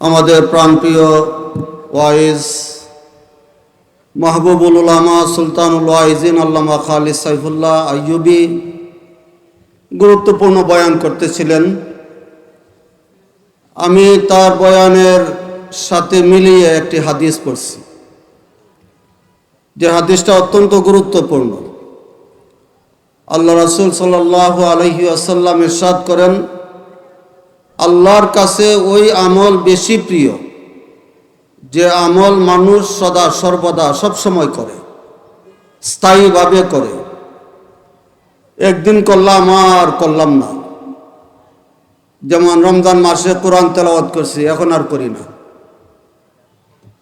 আমাদের প্রাণপ্রিয় ওয়াইজ মাহবুবুল উলামা সুলতানুল ওয়াইজিন আল্লামা খালিদ সাইফুল্লাহ আইয়ুবি গুরুত্বপূর্ণ বয়ান করতেছিলেন। আমি তার বয়ানের সাথে মিলিয়ে একটি হাদিস পড়ছি। যে হাদিসটা অত্যন্ত গুরুত্বপূর্ণ। আল্লাহ রাসুল সাল্লাহ আলহি আসাল্লাম ইরশাদ করেন আল্লাহর কাছে ওই আমল বেশি প্রিয়, যে আমল মানুষ সদা সর্বদা সবসময় করে, স্থায়ীভাবে করে। একদিন করলাম আর করলাম না। যেমন রমজান মাসে কোরআন তেলাওয়াত করছি, এখন আর করি না।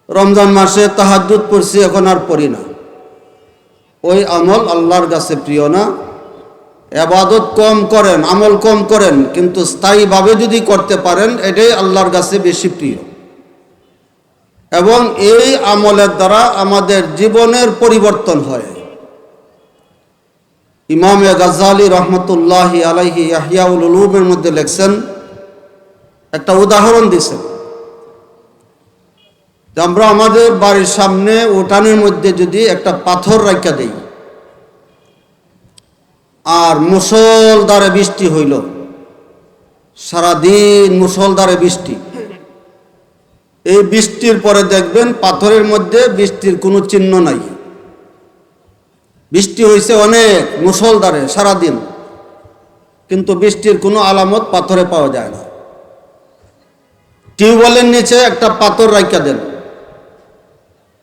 রমজান মাসে তাহাজুদ পড়ছি, এখন আর পড়ি না। ওই আমল আল্লাহর কাছে প্রিয় না। এবাদত কম করেন, আমল কম করেন, কিন্তু স্থায়ীভাবে যদি করতে পারেন, এটাই আল্লাহর কাছে বেশি প্রিয়। এবং এই আমলের দ্বারা আমাদের জীবনের পরিবর্তন হয়। ইমাম গাজ্জালি রহমতুল্লাহ আলাইহি ইয়াহিয়াউল উলুমের মধ্যে লেখছেন, একটা উদাহরণ দিছেন। আমরা আমাদের বাড়ির সামনে উঠানের মধ্যে যদি একটা পাথর রাখা দেই আর মুসলধারে বৃষ্টি হইল। সারাদিন মুসলধারে বৃষ্টি। এই বৃষ্টির পরে দেখবেন পাথরের মধ্যে বৃষ্টির কোনো চিহ্ন নাই। বৃষ্টি হয়েছে অনেক মুসলধারে সারাদিন। কিন্তু বৃষ্টির কোনো আলামত পাথরে পাওয়া যায় না। টিউবওয়েলের নিচে একটা পাথর রাখা দেন।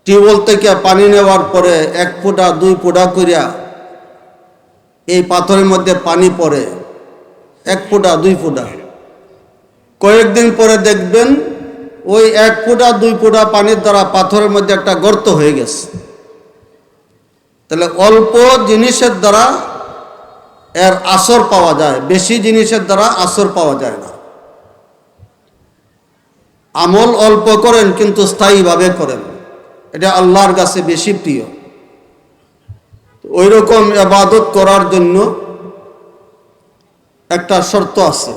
টিউবওয়েল থেকে পানি নেওয়ার পরে এক ফুটা, দুই ফুটা করিয়া এই পাথরের মধ্যে পানি পড়ে, এক ফুটা, দুই ফুটা। কয়েকদিন পরে দেখবেন, ওই এক ফুটা, দুই ফুটা পানির দ্বারা পাথরের মধ্যে একটা গর্ত হয়ে গেছে। তাহলে অল্প জিনিসের দ্বারা এর আসর পাওয়া যায়, বেশি জিনিসের দ্বারা আসর পাওয়া যায় না। আমল অল্প করেন, কিন্তু স্থায়ীভাবে করেন। এটা আল্লাহর কাছে বেশি প্রিয়। ওই রকম আবাদত করার জন্য একটা শর্ত আছে।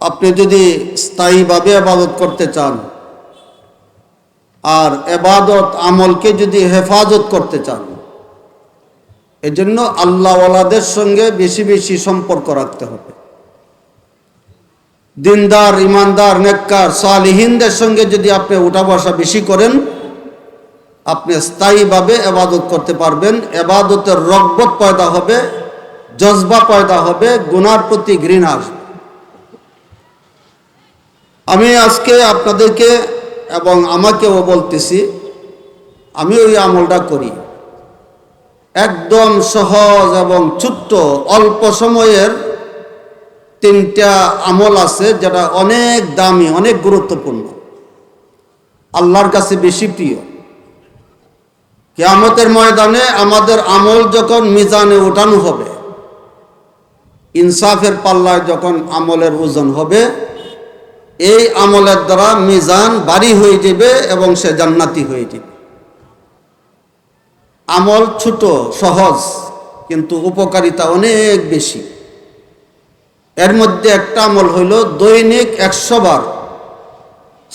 আপনি যদি স্থায়ীভাবে আবাদত করতে চান আর এবাদত আমলকে যদি হেফাজত করতে চান, এজন্য আল্লাহওয়ালাদের সঙ্গে বেশি বেশি সম্পর্ক রাখতে হবে। দিনদার, ইমানদার, নেককার, সালিহিনদের সঙ্গে যদি আপনি উঠা বসা বেশি করেন আপনি স্থায়ীভাবে এবাদত করতে পারবেন। এবাদতের রগবত পয়দা হবে, জজবা পয়দা হবে, গুনার প্রতি ঘৃণা আসবে। আমি আজকে আপনাদেরকে এবং আমাকেও বলতেছি, আমি ওই আমলটা করি। একদম সহজ এবং ছোট্ট, অল্প সময়ের তিনটা আমল আছে যেটা অনেক দামি, অনেক গুরুত্বপূর্ণ। আল্লাহর কাছে বেশি প্রিয়। কেয়ামতের ময়দানে আমাদের আমল যখন মিজানে ওঠানো হবে, ইনসাফের পাল্লায় যখন আমলের ওজন হবে, এই আমলের দ্বারা মিজান বাড়ি হয়ে যাবে এবং সে জান্নাতি হয়ে যাবে। আমল ছোট, সহজ, কিন্তু উপকারিতা অনেক বেশি। এর মধ্যে একটা আমল হইল দৈনিক একশো বার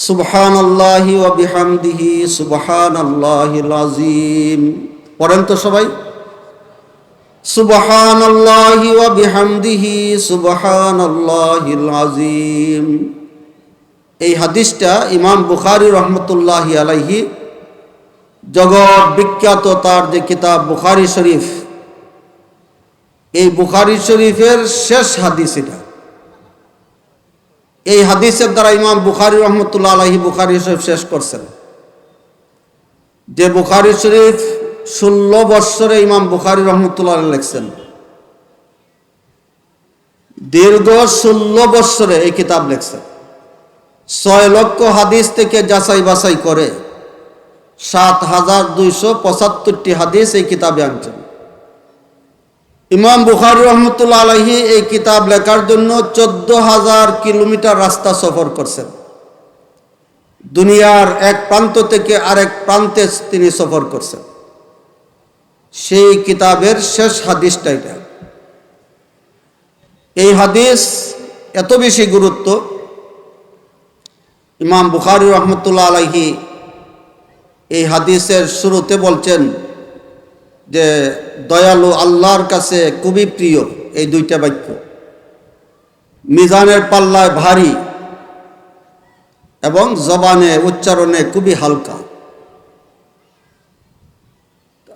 সুবহান আল্লাহি বিহামদিহি সুবহান আল্লাহিল আজিম পড়েন তো সবাই। সুবহান আল্লাহি বিহামদিহি সুবহান আল্লাহিল আজিম এই হাদিসটা ইমাম বুখারি রহমতুল্লাহ আলাইহি জগৎ বিখ্যাত তার যে কিতাব বুখারি শরীফ। এই বুখারি শরীফের শেষ হাদিস এটা। এই হাদিসের দ্বারা ইমাম বুখারি রহমতুল্লাহ আলহি বুখারি শরীফ শেষ করছেন। যে বুখারি শরীফ ষোলো বৎসরে ইমাম বুখারি রহমতুল্লাহ লিখছেন। দীর্ঘ ষোলো বৎসরে এই কিতাব লিখছেন। ছয় লক্ষ হাদিস থেকে যাচাই বাছাই করে সাত হাজার দুইশো পঁচাত্তরটি হাদিস এই কিতাবে আনছেন। ইমাম বুখারি রহমতুল্লাহ আলহি এই কিতাব লেখার জন্য চোদ্দ হাজার কিলোমিটার রাস্তা সফর করছেন। দুনিয়ার এক প্রান্ত থেকে আরেক প্রান্তে তিনি সফর করছেন। সেই কিতাবের শেষ হাদিসটা এটা। এই হাদিস এত বেশি গুরুত্ব। ইমাম বুখারি রহমতুল্লাহ আলাইহি এই হাদিসের শুরুতে বলছেন যে দয়ালু আল্লাহর কাছে খুবই প্রিয় এই দুইটা বাক্য। মিজানের পাল্লায় ভারী এবং জবানে উচ্চারণে খুবই হালকা।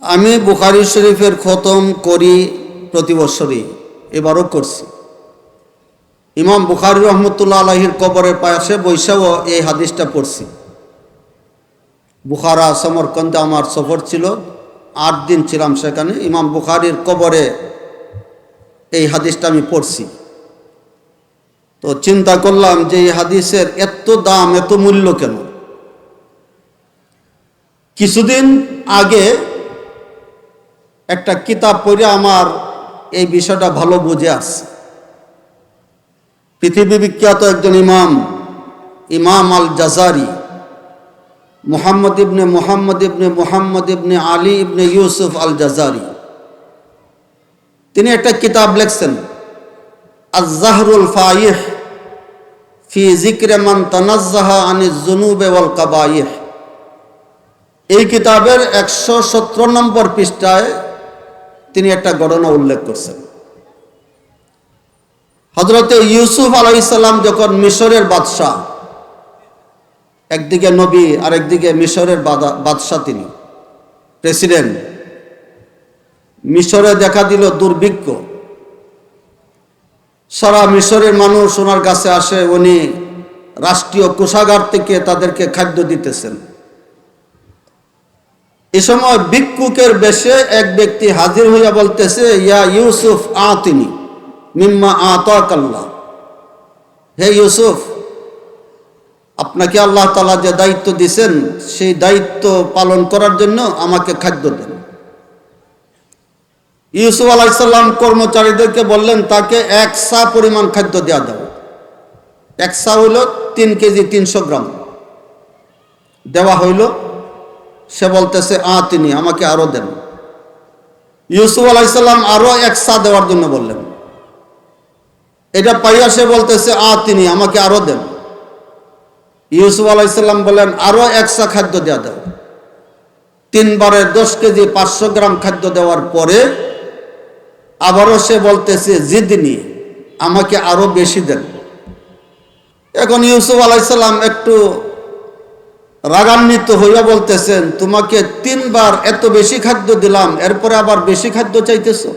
আমি বুখারি শরীফের খতম করি প্রতি বছরই, এবারও করছি। ইমাম বুখারি রহমতুল্লাহ আলহির কবরের পাশে বৈশাও এই হাদিসটা পড়ছি। বুখারা, সমরকন্দে আমার সফর ছিল। আট দিন ছিলাম সেখানে। ইমাম বুখারির কবরে এই হাদিসটা আমি পড়ছি। তো চিন্তা করলাম যে এই হাদিসের এত দাম, এত মূল্য কেন? কিছুদিন আগে একটা কিতাব পড়ে আমার এই বিষয়টা ভালো বুঝে আসছে। পৃথিবী বিখ্যাত একজন ইমাম ইমাম আল জাজারি মোহাম্মদ ইবনে মোহাম্মদ ইবনে মোহাম্মদ ইবনে আলী ইবনে ইউসুফ আল জাজারি তিনি একটা কিতাব লিখছেন আজাহরুল ফাইহ ফি জিক্রে মান তানাজ্জাহা আনি জুনুবে ওয়াল কাবাইহ এই কিতাবের একশো সতেরো নম্বর পৃষ্ঠায় তিনি একটা ঘটনা উল্লেখ করছেন। হজরতে ইউসুফ আলাইসাল্লাম যখন মিশরের বাদশাহ একদিকে নবী আর একদিকে মিশরের বাদশাহ তিনি। প্রেসিডেন্ট, মিশরে দেখা দিল দুর্ভিক্ষ। সারা মিশরের মানুষ ওনার কাছে আসে, উনি রাষ্ট্রীয় কোষাগার থেকে তাদেরকে খাদ্য দিতেছেন। এ সময় ভিক্ষুকের বেশে এক ব্যক্তি হাজির হইয়া বলতেছে, ইয়া ইউসুফ আ তিনি মিম্মা আতাকাল্লাহ। হে ইউসুফ আপনাকে আল্লাহ তালা যে দায়িত্ব দিছেন সেই দায়িত্ব পালন করার জন্য আমাকে খাদ্য দেন। ইউসুফ আলাইসাল্লাম কর্মচারীদেরকে বললেন, তাকে এক সা পরিমাণ খাদ্য দেওয়া দাও। এক সা হইল তিন কেজি তিনশো গ্রাম। দেওয়া হইল, সে বলতেছে আ তিনি আমাকে আরও দেন। ইউসুফ আলাইসাল্লাম আরও এক সা দেওয়ার জন্য বললেন। এটা পাইয়া সে বলতেছে আ তিনি আমাকে আরও দেন। ইউসুফ আলাইসাল্লাম বলেন, আরও একশা খাদ্য দেওয়া দেও। তিনবারে দশ কেজি পাঁচশো গ্রাম খাদ্য দেওয়ার পরে আবারও সে বলতেছে, জিদিনি, আমাকে আরও বেশি দেন। এখন ইউসুফ আলাইসাল্লাম একটু রাগান্বিত হইয়া বলতেছেন, তোমাকে তিনবার এত বেশি খাদ্য দিলাম, এরপরে আবার বেশি খাদ্য চাইতেছো?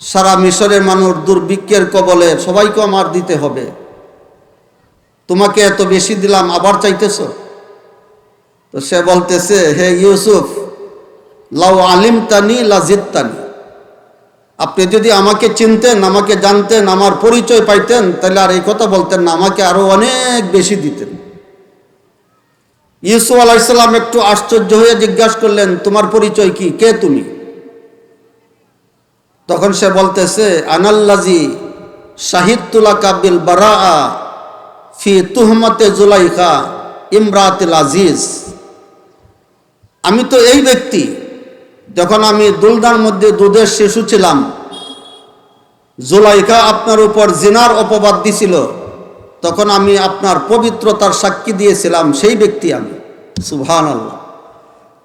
সারা মিশরের মানুষ দুর্ভিক্ষের কবলে, সবাইকে আমার দিতে হবে। তোমাকে এত বেশি দিলাম, আবার চাইতেছ? তো সে বলতেছে, হে ইউসুফ, লাউ আলিম তানি লাজিদ তানি আপনি যদি আমাকে চিনতেন, আমাকে জানতেন, আমার পরিচয় পাইতেন, তাহলে আর এই কথা বলতেন না, আমাকে আরও অনেক বেশি দিতেন। ইউসুফ আলাইসাল্লাম একটু আশ্চর্য হয়ে জিজ্ঞাসা করলেন, তোমার পরিচয় কি? কে তুমি? তখন সে বলতেছে, আনাল্লাজি শাহিদুল্লাহ কাবিল বারা ফি তুহমতে জুলাইখা ইমরাতিল আজিজ। আমি তো এই ব্যক্তি, যখন আমি দুলদার মধ্যে দুধের শিশু ছিলাম, জুলাইখা আপনার উপর জিনার অপবাদ দিছিল, তখন আমি আপনার পবিত্রতার সাক্ষী দিয়েছিলাম সেই ব্যক্তি আমি। সুবহান আল্লাহ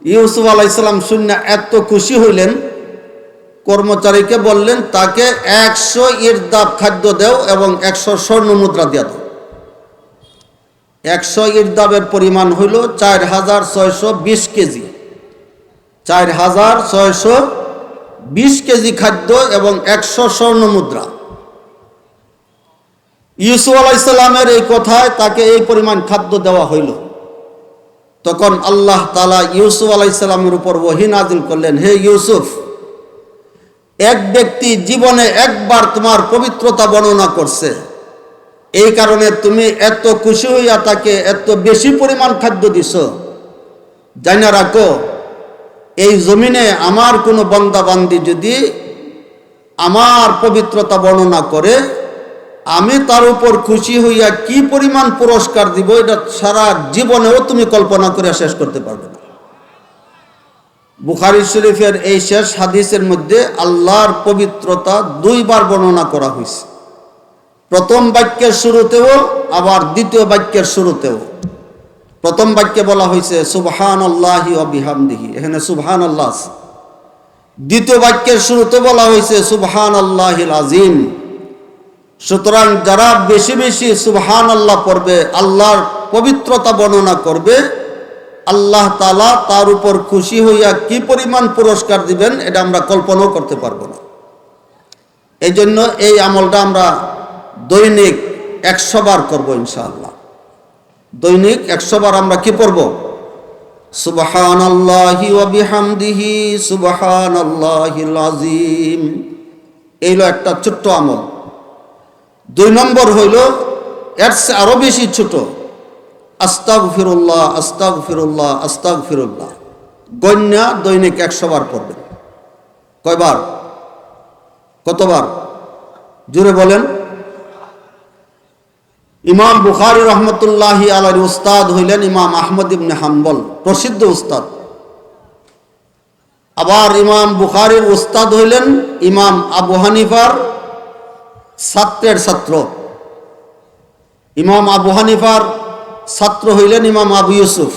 ইউসুফ আলাইসাল্লাম শূন্য এত খুশি হইলেন, কর্মচারীকে বললেন, তাকে একশো ইরদাব খাদ্য দেও এবং একশো স্বর্ণ মুদ্রা দিয়া দাও। একশো ইরদাবের পরিমাণ হইল চার হাজার ছয়শো বিশ কেজি। চার হাজার ছয়শো বিশ কেজি খাদ্য এবং একশো স্বর্ণ মুদ্রা। ইউসু আলাইসাল্লামের এই কথায় তাকে এই পরিমাণ খাদ্য দেওয়া হইল। তখন আল্লাহ তালা ইউসুফ আলাইসাল্লামের উপর ওহি নাজিল করলেন, হে ইউসুফ, এক ব্যক্তি জীবনে একবার তোমার পবিত্রতা বর্ণনা করছে। এই কারণে তুমি এত খুশি হইয়া তাকে এত বেশি পরিমাণ খাদ্য দিছ। জানা রাখো, এই জমিনে আমার কোনো বন্দাবান্দি যদি আমার পবিত্রতা বর্ণনা করে, আমি তার উপর খুশি হইয়া কি পরিমাণ পুরস্কার দিব, এটা সারা জীবনেও তুমি কল্পনা করে শেষ করতে পারবে না। বুখারি শরীফের এই শেষ হাদিসের মধ্যে আল্লাহর পবিত্রতা দুইবার বর্ণনা করা হয়েছে প্রথম বাক্যের শুরুতেও, আবার দ্বিতীয় বাক্যের শুরুতেও। প্রথম বাক্যে বলা হয়েছে সুবহান আল্লাহি অবিহামদিহি এখানে সুবহান আল্লাহ দ্বিতীয় বাক্যের শুরুতে বলা হয়েছে সুবহান আল্লাহিল আজিম সুতরাং যারা বেশি বেশি সুবহান আল্লাহ পড়বে, আল্লাহর পবিত্রতা বর্ণনা করবে, আল্লাহ তালা তার উপর খুশি হইয়া কি পরিমাণ পুরস্কার দিবেন, এটা আমরা কল্পনাও করতে পারব না। এই জন্য এই আমলটা আমরা দৈনিক একশো বার করব ইনশাআল্লাহ। দৈনিক একশো বার আমরা কি পড়ব? সুবহান আল্লাহি ওয়াবিহামদিহি সুবহান আল্লাহিল আজিম এইলো একটা ছোট্ট আমল। দুই নম্বর হইল, এর চেয়ে আরও বেশি ছোট। আস্তাগ ফিরুল্লাহ আস্তাগ ফিরুল্লাহ আস্তাগ ফিরুল্লাহ গণ্যা দৈনিক একশো বার পড়বেন। কয়বার? কতবার? জুড়ে বলেন। ইমাম বুখারি রহমতুল্লাহ আলার উস্তাদ হইলেন ইমাম আহমদ ইবনে হাম্বল, প্রসিদ্ধ উস্তাদ। আবার ইমাম বুখারির উস্তাদ হইলেন ইমাম আবু হানিফার ছাত্রের ছাত্র। ইমাম আবু হানিফার ছাত্র হইলেন ইমাম আবু ইউসুফ।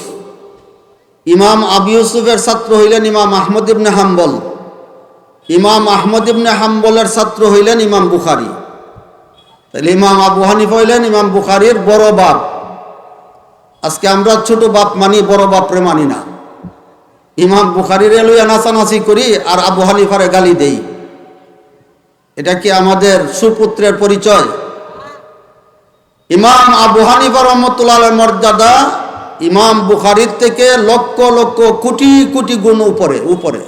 ইমাম আবু ইউসুফের ছাত্র হইলেন ইমাম আহমদ ইবনে হাম্বল। ইমাম আহমদ ইবনে হাম্বলের ছাত্র হইলেন ইমাম বুখারি। তাহলে ইমাম আবু হানিফা হইলেন ইমাম বুখারির বড় বাপ। আজকে আমরা ছোট বাপ মানি, বড় বাপরে মানি না। ইমাম বুখারির লইয়া নাচানাচি করি আর আবু হানিফারে গালি দেই। এটা কি আমাদের সুপুত্রের পরিচয়? ইমাম আবু হানিফা রহমতুল্লাহ মর্যাদা ইমাম বুখারির থেকে লক্ষ লক্ষ কোটি কোটি গুণ উপরে উপরে,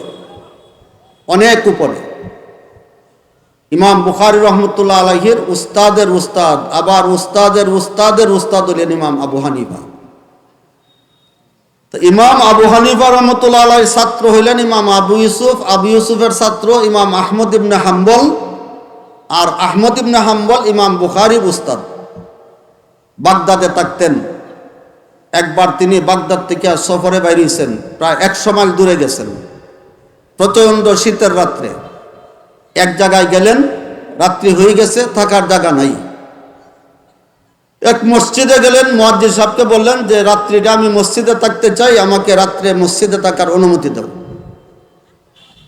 অনেক উপরে। ইমাম বুখারি রহমতুল্লাহ আলহির উস্তাদের উস্তাদ, আবার উস্তাদের উস্তাদের উস্তাদ হলেন ইমাম আবু হানিফা। তো ইমাম আবু হানিফা রহমতুল্লাহ আলাইর ছাত্র হইলেন ইমাম আবু ইউসুফ, আবু ইউসুফের ছাত্র ইমাম আহমদ ইবনে হাম্বল, আর আহমদ ইবনে হাম্বল ইমাম বুখারির উস্তাদ। বাগদাদে থাকতেন। একবার তিনি বাগদাদ থেকে সফরে বাইরিয়েছেন প্রায় একশো মাইল দূরে গেছেন। প্রচণ্ড শীতের রাত্রে। এক জায়গায় গেলেন, রাত্রি হয়ে গেছে, থাকার জায়গা নাই। এক মসজিদে গেলেন মহাজির সাহেবকে বললেন যে, রাত্রিটা আমি মসজিদে থাকতে চাই, আমাকে রাত্রে মসজিদে থাকার অনুমতি দাও।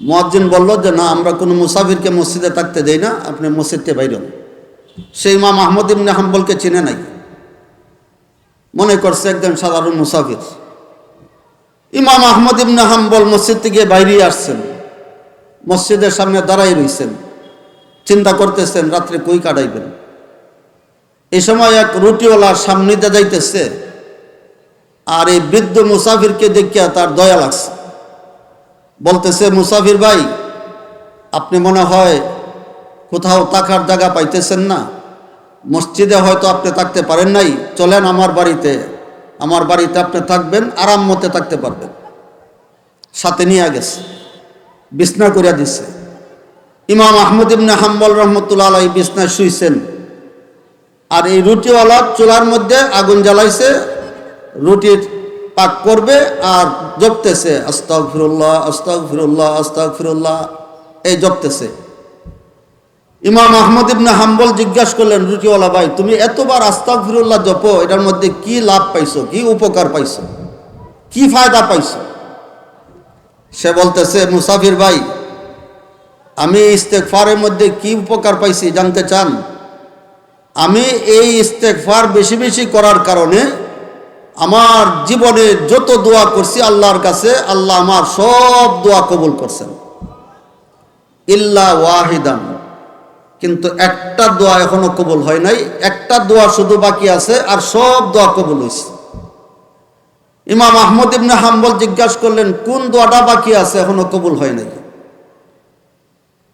মহাজিন বলল যে, না, আমরা কোনো মুসাফিরকে মসজিদে থাকতে দেই না, আপনি মসজিদকে বাইরে সেই ইমাম আহমদ ইবনে হাম্বলকে চিনে নাই। মনে করছে একজন সাধারণ মুসাফির। ইমাম আহমদ ইবনে হাম্বল মসজিদ থেকে বাইরে আসছেন। মসজিদের সামনে দাঁড়াই রইছেন, চিন্তা করতেছেন, রাত্রে কই কাটাইবেন? এই সময় এক রুটিওয়ালার সামনেতে যাইতেছে, আর এই বৃদ্ধ মুসাফিরকে দেখিয়া তার দয়া লাগছে। বলতেছে, মুসাফির ভাই, আপনি মনে হয় কোথাও থাকার জায়গা পাইতেছেন না? মসজিদে হয়তো আপনি থাকতে পারেন নাই, চলেন আমার বাড়িতে আমার বাড়িতে আপনি থাকবেন, আরাম মতে থাকতে পারবেন। সাথে নিয়ে গেছে। বিছনা করিয়া দিচ্ছে ইমাম আহমদ ইবনে হাম্বল রহমতুল্লাহ আলাই বিছনায় শুইছেন। আর এই রুটিওয়ালা চুলার মধ্যে আগুন জ্বালাইছে, রুটির পাক করবে আর জপতেছে আস্তাক ফিরুল্লাহ আস্তাক ফিরুল্লাহ আস্তাক ফিরুল্লাহ এই জপতেছে। ইমাম আহমদ ইবনে হাম্বল জিজ্ঞাসা করলেন, রুটিওয়ালা ভাই, তুমি এতবার আস্তাক ফিরুল্লাহ জপো, এটার মধ্যে কি লাভ পাইছো, কি উপকার পাইছো, কি ফায়দা পাইছো? সে বলতেছে, মুসাফির ভাই, আমি ইস্তেকফারের মধ্যে কি উপকার পাইছি জানতে চান? আমি এই ইস্তেকফার বেশি বেশি করার কারণে আমার জীবনে যত দোয়া করছি আল্লাহর কাছে, আল্লাহ আমার সব দোয়া কবুল করছেন। ইল্লা ওয়াহিদান। কিন্তু একটা দোয়া এখনও কবুল হয় নাই, একটা দোয়া শুধু বাকি আছে আর সব দোয়া কবুল হয়েছে ইমাম আহমদ ইবনে হাম্বল জিজ্ঞাসা করলেন, কোন দোয়াটা বাকি আছে? এখনও কবুল হয় নাই।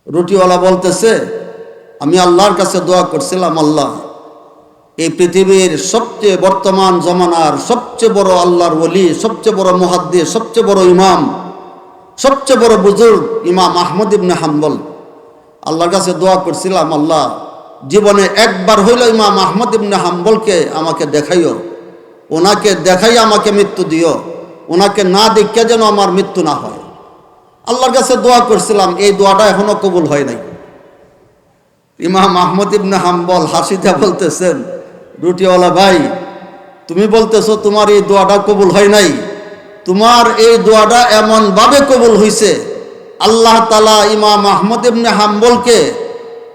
রুটিওয়ালা বলতেছে, আমি আল্লাহর কাছে দোয়া করছিলাম, আল্লাহ, এই পৃথিবীর সবচেয়ে বর্তমান জমানার সবচেয়ে বড় আল্লাহর ওলি, সবচেয়ে বড় মুহাদ্দিস, সবচেয়ে বড় ইমাম, সবচেয়ে বড় বুজুর্গ ইমাম আহমদ ইবনে হাম্বল। আল্লাহর কাছে দোয়া করছিলাম, আল্লাহ, জীবনে একবার হইল ইমাম আহমদ ইবনে হাম্বলকে আমাকে দেখাইও। ওনাকে দেখাই আমাকে মৃত্যু দিও। ওনাকে না দেখে যেন আমার মৃত্যু না হয়। আল্লাহর কাছে দোয়া করছিলাম, এই দোয়াটা এখনও কবুল হয় নাই। ইমাম আহমদ ইবনে হাম্বল হাসিতে বলতেছেন, রুটিওয়ালা ভাই, তুমি বলতেছো তোমার এই দোয়াটা কবুল হয় নাই। তোমার এই দোয়াটা এমনভাবে কবুল হইছে, আল্লাহ তালা ইমাম আহমদ ইবনে হাম্বলকে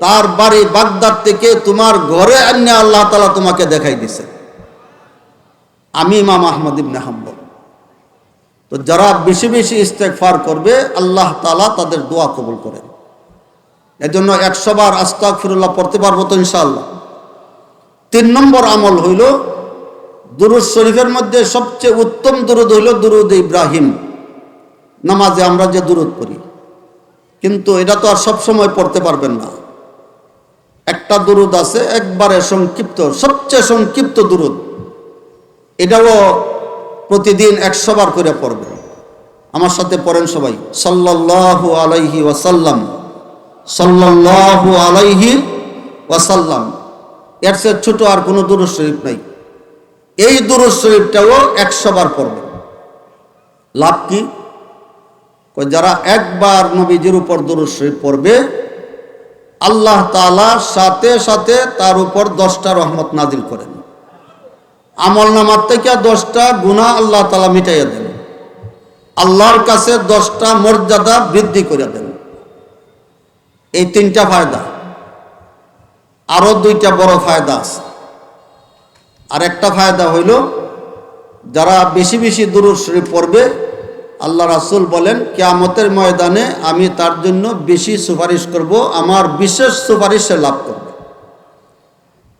তার বাড়ি বাগদাদ থেকে তোমার ঘরে আনে আল্লাহ তালা তোমাকে দেখাই দিছে আমি ইমাম আহমদ ইবনে হাম্বল। তো যারা বেশি বেশি ইস্তেকফার করবে, আল্লাহ তালা তাদের দোয়া কবুল করেন। এজন্য একশো বার আস্তাক ফিরুল্লাহ পড়তে পারব তো ইনশাআল্লাহ। তিন নম্বর আমল হইল, দুরুদ শরীফের মধ্যে সবচেয়ে উত্তম দুরুদ হইল দুরুদ ইব্রাহিম। নামাজে আমরা যে দুরুদ পড়ি। কিন্তু এটা তো আর সব সময় পড়তে পারবেন না। একটা দুরুদ আছে, একবারে সংক্ষিপ্ত, সবচেয়ে সংক্ষিপ্ত দুরুদ। এটাও প্রতিদিন একশো বার করে পড়বেন। আমার সাথে পড়েন সবাই। সাল্লাল্লাহু আলাইহি ওয়াসাল্লাম। সাল্লাল্লাহু আলাইহি ওয়াসাল্লাম। এর চেয়ে ছোট আর কোনো দুরুদ শরীফ নাই। এই দুরুদ শরীফটাও একশো বার পড়বে লাভ কি? যারা একবার নবীজির উপর দুরুদ শরীফ পড়বে, আল্লাহ তাআলা সাথে সাথে তার উপর দশটা রহমত নাজিল করেন। আমল নামার থেকে দশটা গুণা আল্লাহ তালা মিটাইয়া দেন। আল্লাহর কাছে দশটা মর্যাদা বৃদ্ধি করে দেন। এই তিনটা ফায়দা। আরও দুইটা বড় ফায়দা আছে। আর একটা ফায়দা হইল, যারা বেশি বেশি দুরুদ শরীফ পড়বে, আল্লাহ রাসুল বলেন, কেয়ামতের ময়দানে আমি তার জন্য বেশি সুপারিশ করব, আমার বিশেষ সুপারিশে লাভ করবে।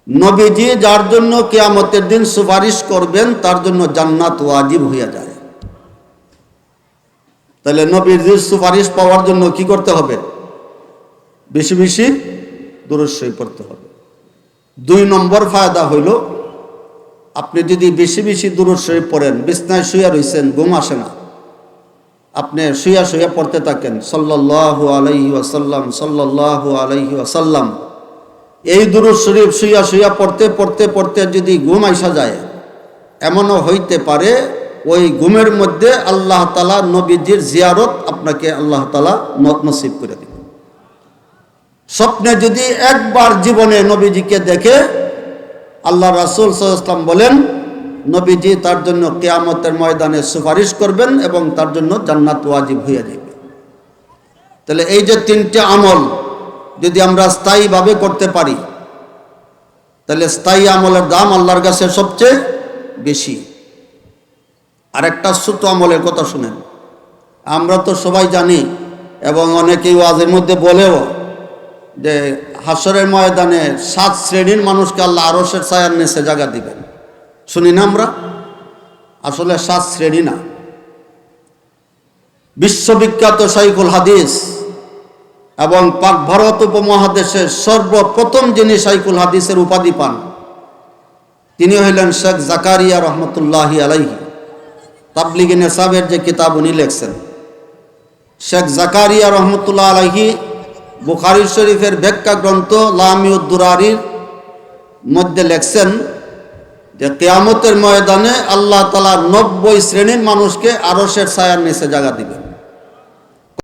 নবীজি যার জন্য কেয়ামতের দিন সুপারিশ করবেন, তার জন্য জান্নাত ওয়াজিব হইয়া যায়। তাহলে নবীজির সুপারিশ পাওয়ার জন্য কি করতে হবে? বেশি বেশি দূরস্বই পড়তে হবে। দুই নম্বর ফায়দা হইল, আপনি যদি বেশি বেশি দূরস্বই পড়েন, বিছনায় শুয়ে রয়েছেন ঘুম আসে না। আপনি শুয়া শুয়া পড়তে থাকেন সাল্লাহ আলাইহি ওয়াসাল্লাম সাল্লাহ আলাইহি ওয়াসাল্লাম। এই দুরুদ শরীফ শুইয়া শুইয়া পড়তে পড়তে পড়তে যদি ঘুম আইসা যায়, এমনও হইতে পারে ওই ঘুমের মধ্যে আল্লাহ তালা নবীজির জিয়ারত আপনাকে আল্লাহ তালা নসিব করে দিবে। স্বপ্নে যদি একবার জীবনে নবীজিকে দেখে, আল্লাহ রাসুল সাল্লাম বলেন, নবীজি তার জন্য কেয়ামতের ময়দানে সুপারিশ করবেন এবং তার জন্য জান্নাত ওয়াজিব হইয়া যাবে তাহলে এই যে তিনটে আমল যদি আমরা স্থায়ীভাবে করতে পারি, তাহলে স্থায়ী আমলের দাম আল্লাহর কাছে সবচেয়ে বেশি। আর একটা ছোট আমলের কথা শুনেন। আমরা তো সবাই জানি এবং অনেকেই ওয়াজের মধ্যে বলেও যে হাসরের ময়দানে সাত শ্রেণির মানুষকে আল্লাহ আরসের ছায়ার নেচে জায়গা দিবেন। শুনি না আমরা? আসলে সাত শ্রেণি না। বিশ্ববিখ্যাত শাইকুল হাদিস এবং পাক ভারত উপমহাদেশের সর্বপ্রথম যিনি শাইকুল হাদিসের উপাধি পান, তিনি হইলেন শেখ জাকারিয়া রহমতুল্লাহ আলাইহি। তাবলিগিন সাহেবের যে কিতাব উনি লেখছেন। শেখ জাকারিয়া রহমতুল্লাহ আলাইহি বুখারি শরীফের ব্যাখ্যা গ্রন্থ লামিউদ্দুরারির মধ্যে লেখছেন যে, কেয়ামতের ময়দানে আল্লাহ তালা নব্বই শ্রেণির মানুষকে আরসের ছায়ার নিচে জায়গা দিবেন।